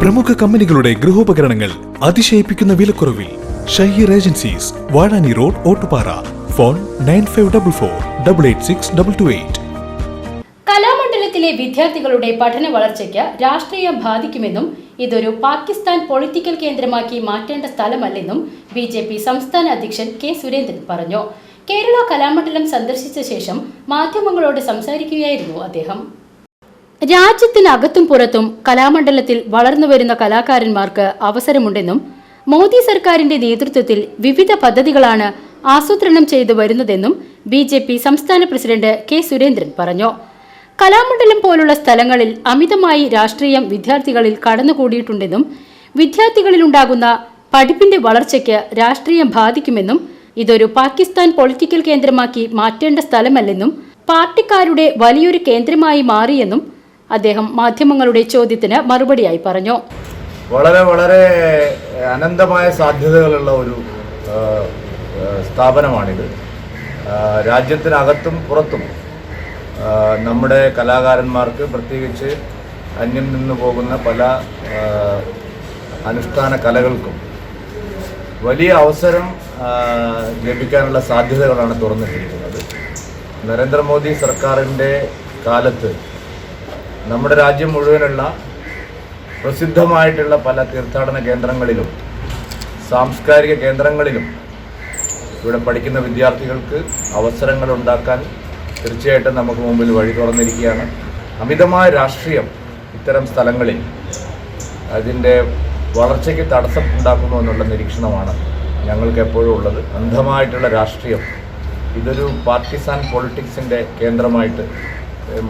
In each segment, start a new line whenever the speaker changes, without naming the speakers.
പ്രമുഖ കമ്പനികളുടെ ഗൃഹോപകരണങ്ങൾ അതിശയിപ്പിക്കുന്ന വിലക്കുറവിൽ Shaheer agencies Vazhani road Ottupara phone nine five double four double eight six double two eight
കലാമണ്ഡലത്തിലെ വിദ്യാർത്ഥികളുടെ പഠന വളർച്ചയ്ക്ക് രാഷ്ട്രീയം ബാധിക്കുമെന്നും ഇതൊരു പാകിസ്ഥാൻ പൊളിറ്റിക്കൽ കേന്ദ്രമാക്കി മാറ്റേണ്ട സ്ഥലമല്ലെന്നും ബി ജെ പി സംസ്ഥാന അധ്യക്ഷൻ കെ സുരേന്ദ്രൻ പറഞ്ഞു കേരള കലാമണ്ഡലം സന്ദർശിച്ച ശേഷം മാധ്യമങ്ങളോട് സംസാരിക്കുകയായിരുന്നു അദ്ദേഹം രാജ്യത്തിനകത്തും പുറത്തും കലാമണ്ഡലത്തിൽ വളർന്നുവരുന്ന കലാകാരന്മാർക്ക് അവസരമുണ്ടെന്നും മോദി സർക്കാരിന്റെ നേതൃത്വത്തിൽ വിവിധ പദ്ധതികളാണ് ആസൂത്രണം ചെയ്തു വരുന്നതെന്നും ബി ജെ പി സംസ്ഥാന പ്രസിഡന്റ് കെ സുരേന്ദ്രൻ പറഞ്ഞു കലാമണ്ഡലം പോലുള്ള സ്ഥലങ്ങളിൽ അമിതമായി രാഷ്ട്രീയം വിദ്യാർത്ഥികളിൽ കടന്നുകൂടിയിട്ടുണ്ടെന്നും വിദ്യാർത്ഥികളിലുണ്ടാകുന്ന പഠിപ്പിന്റെ വളർച്ചയ്ക്ക് രാഷ്ട്രീയം ബാധിക്കുമെന്നും ഇതൊരു പാകിസ്ഥാൻ പൊളിറ്റിക്കൽ കേന്ദ്രമാക്കി മാറ്റേണ്ട സ്ഥലമല്ലെന്നും പാർട്ടിക്കാരുടെ വലിയൊരു കേന്ദ്രമായി മാറിയെന്നും അദ്ദേഹം മാധ്യമങ്ങളുടെ ചോദ്യത്തിന് മറുപടിയായി പറഞ്ഞു
വളരെ വളരെ അനന്തമായ സാധ്യതകളുള്ള ഒരു സ്ഥാപനമാണിത് രാജ്യത്തിനകത്തും പുറത്തും നമ്മുടെ കലാകാരന്മാർക്ക് പ്രത്യേകിച്ച് അന്യം നിന്നു പോകുന്ന പല അനുഷ്ഠാന കലകൾക്കും വലിയ അവസരം ലഭിക്കാനുള്ള സാധ്യതകളാണ് തുറന്നിട്ടിരിക്കുന്നത് നരേന്ദ്രമോദി സർക്കാരിൻ്റെ കാലത്ത് നമ്മുടെ രാജ്യം മുഴുവനുള്ള പ്രസിദ്ധമായിട്ടുള്ള പല തീർത്ഥാടന കേന്ദ്രങ്ങളിലും സാംസ്കാരിക കേന്ദ്രങ്ങളിലും ഇവിടെ പഠിക്കുന്ന വിദ്യാർത്ഥികൾക്ക് അവസരങ്ങൾ ഉണ്ടാക്കാൻ തീർച്ചയായിട്ടും നമുക്ക് മുമ്പിൽ വഴി തുറന്നിരിക്കുകയാണ് അമിതമായ രാഷ്ട്രീയം ഇത്തരം സ്ഥലങ്ങളിൽ അതിൻ്റെ വളർച്ചയ്ക്ക് തടസ്സം ഉണ്ടാക്കുന്നു എന്നുള്ള നിരീക്ഷണമാണ് ഞങ്ങൾക്ക് എപ്പോഴും ഉള്ളത് അന്ധമായിട്ടുള്ള രാഷ്ട്രീയം ഇതൊരു പാർട്ടിസാൻ പൊളിറ്റിക്സിൻ്റെ കേന്ദ്രമായിട്ട്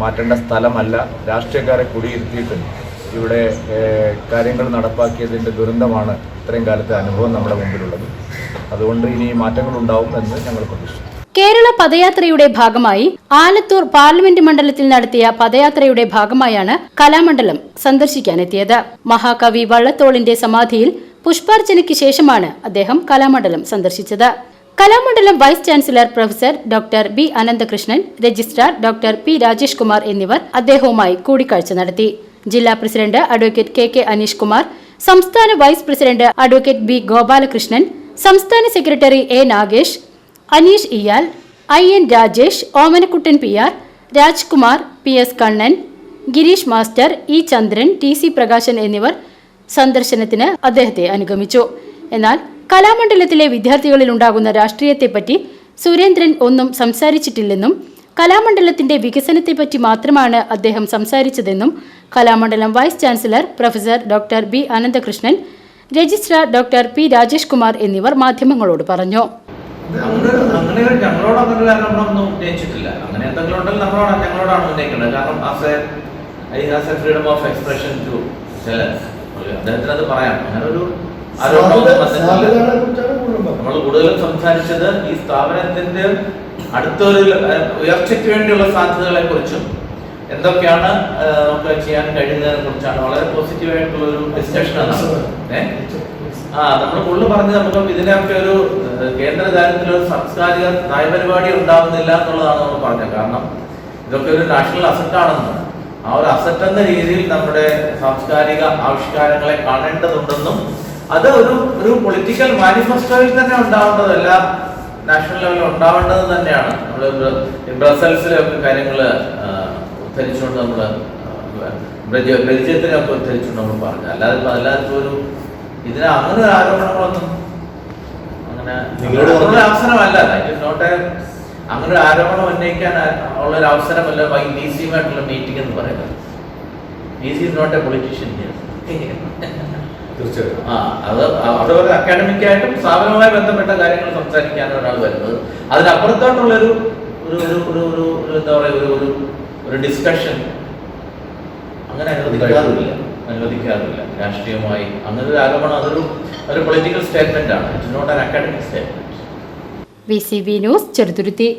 മാറ്റേണ്ട സ്ഥലമല്ല രാഷ്ട്രീയക്കാരെ കുടിയിരുത്തിയിട്ട് ഇവിടെ കാര്യങ്ങൾ നടപ്പാക്കിയതിൻ്റെ ദുരന്തമാണ് ഇത്രയും കാലത്തെ അനുഭവം നമ്മുടെ മുമ്പിലുള്ളത് അതുകൊണ്ട് ഇനി മാറ്റങ്ങൾ ഉണ്ടാവും എന്ന് ഞങ്ങൾ പ്രതീക്ഷിക്കുന്നു
കേരള പദയാത്രയുടെ ഭാഗമായി ആലത്തൂർ പാർലമെന്റ് മണ്ഡലത്തിൽ നടത്തിയ പദയാത്രയുടെ ഭാഗമായാണ് കലാമണ്ഡലം സന്ദർശിക്കാനെത്തിയത് മഹാകവി വള്ളത്തോളിന്റെ സമാധിയിൽ പുഷ്പാർച്ചനയ്ക്ക് ശേഷമാണ് അദ്ദേഹം കലാമണ്ഡലം സന്ദർശിച്ചത് Kalamandalam vice chancellor professor doctor B Ananthakrishnan registrar doctor P Rajesh Kumar എന്നിവർ അദ്ദേഹവുമായി കൂടിക്കാഴ്ച നടത്തി ജില്ലാ president advocate K K Aneesh Kumar സംസ്ഥാന vice president advocate B Gopalakrishnan സംസ്ഥാന സെക്രട്ടറി എ നാഗേഷ് അനീഷ് ഇയാൽ I N Rajesh Omanakuttan P R Rajkumar P S Kannan Gireesh master E Chandran T C Prakashan എന്നിവർ സന്ദർശനത്തിന് അദ്ദേഹത്തെ അനുഗമിച്ചു എന്നാൽ കലാമണ്ഡലത്തിലെ വിദ്യാർത്ഥികളിൽ ഉണ്ടാകുന്ന രാഷ്ട്രീയത്തെപ്പറ്റി സുരേന്ദ്രൻ ഒന്നും സംസാരിച്ചിട്ടില്ലെന്നും കലാമണ്ഡലത്തിന്റെ വികസനത്തെപ്പറ്റി മാത്രമാണ് അദ്ദേഹം സംസാരിച്ചതെന്നും Kalamandalam vice chancellor professor doctor B Ananthakrishnan registrar doctor P Rajesh Kumar എന്നിവർ മാധ്യമങ്ങളോട് പറഞ്ഞു
I has a freedom of expression to അദ്ദേഹത്തിന് അത് പറയാം അങ്ങനെ ഒരു നമ്മൾ കൂടുതലും സംസാരിച്ചത് ഈ സ്ഥാപനത്തിന്റെ അടുത്തൊരു ഉയർച്ചയ്ക്ക് വേണ്ടിയുള്ള സാധ്യതകളെ കുറിച്ചും എന്തൊക്കെയാണ് നമുക്ക് ചെയ്യാൻ കഴിയുന്നതിനെ കുറിച്ചാണ് വളരെ പോസിറ്റീവ് ആയിട്ടുള്ള ഒരു ആണ് ആ നമ്മൾ കൂടുതൽ പറഞ്ഞ് നമുക്ക് ഇതിനൊക്കെ ഒരു കേന്ദ്ര തലത്തിൽ ഒരു സാംസ്കാരിക നയപരിപാടി ഉണ്ടാവുന്നില്ല എന്നുള്ളതാണ് നമ്മൾ പറഞ്ഞത് കാരണം ഇതൊക്കെ ഒരു നാഷണൽ അസറ്റ് ആണെന്ന് ആ ഒരു അസറ്റ് എന്ന രീതിയിൽ നമ്മുടെ സാംസ്കാരിക ആവിഷ്കാരങ്ങളെ കാണേണ്ടതുണ്ടെന്നും അത് ഒരു ഒരു പൊളിറ്റിക്കൽ മാനിഫെസ്റ്റോയിൽ തന്നെ ഉണ്ടാവേണ്ടതല്ല നാഷണൽ ലെവലിൽ ഉണ്ടാവേണ്ടത് തന്നെയാണ് നമ്മൾ ബ്രസൽസിലൊക്കെ കാര്യങ്ങൾ ഉദ്ധരിച്ചുകൊണ്ട് നമ്മൾ ബെൽജിയത്തിനൊക്കെ ഉദ്ധരിച്ചുകൊണ്ട് നമ്മൾ പറഞ്ഞു അല്ലാതെ ഇപ്പം അല്ലാത്ത ഒരു ഇതിന് അങ്ങനെ ഒരു ആരോപണങ്ങളൊന്നും
അങ്ങനെ
അവസരമല്ല അങ്ങനെ ഒരു ആരോപണം ഉന്നയിക്കാൻ ഉള്ള ഒരു അവസരമല്ല ഡി സിയുമായിട്ടുള്ള മീറ്റിംഗ് എന്ന് പറയുന്നത് D C not a politician തീർച്ചയായിട്ടും ആ അത് അക്കാഡമിക്കായിട്ടും സ്ഥാപനവുമായി ബന്ധപ്പെട്ട കാര്യങ്ങൾ സംസാരിക്കാനാണ് ഒരാൾ വരുന്നത് അതിനപ്പുറത്തോട്ടുള്ളൊരു ഒരു ഒരു ഒരു ഒരു എന്താ പറയുക ഒരു ഒരു ഒരു ഡിസ്കഷൻ അങ്ങനെ
അനുവദിക്കാറില്ല
അനുവദിക്കാറില്ല രാഷ്ട്രീയമായി അങ്ങനെ ഒരു ആരോപണം അതൊരു ഒരു പൊളിറ്റിക്കൽ സ്റ്റേറ്റ്മെന്റ് ആണ് it's not an academic statement
V C B news Cheruthuruthy